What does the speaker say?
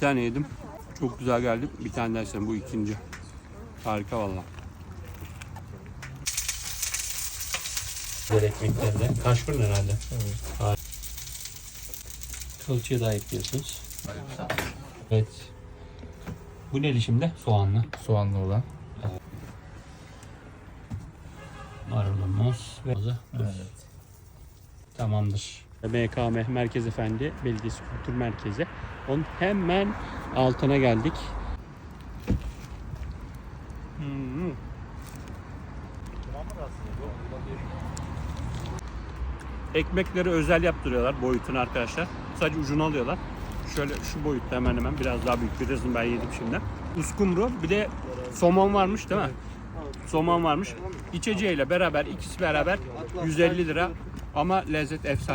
İki tane yedim. Çok güzel geldi. Bir tane daha istedim. Bu ikinci. Harika valla. Diğer ekmekleri de. Kaş fırın herhalde. Evet. Kılçığı da ekliyorsunuz. Evet. Bu neli şimdi? Soğanlı. Soğanlı olan. Marulumuz ve tuz. Tamamdır. BKM Merkez Efendi Belediyesi Kültür Merkezi. Onun hemen altına geldik. Hmm. Ekmekleri özel yaptırıyorlar boyutunu arkadaşlar. Sadece ucunu alıyorlar. Şöyle şu boyutta hemen hemen biraz daha büyük birazını ben yedim şimdi. Uskumru bir de somon varmış değil mi? Somon varmış. İçeceğiyle beraber ikisi beraber 150 lira ama lezzet efsane.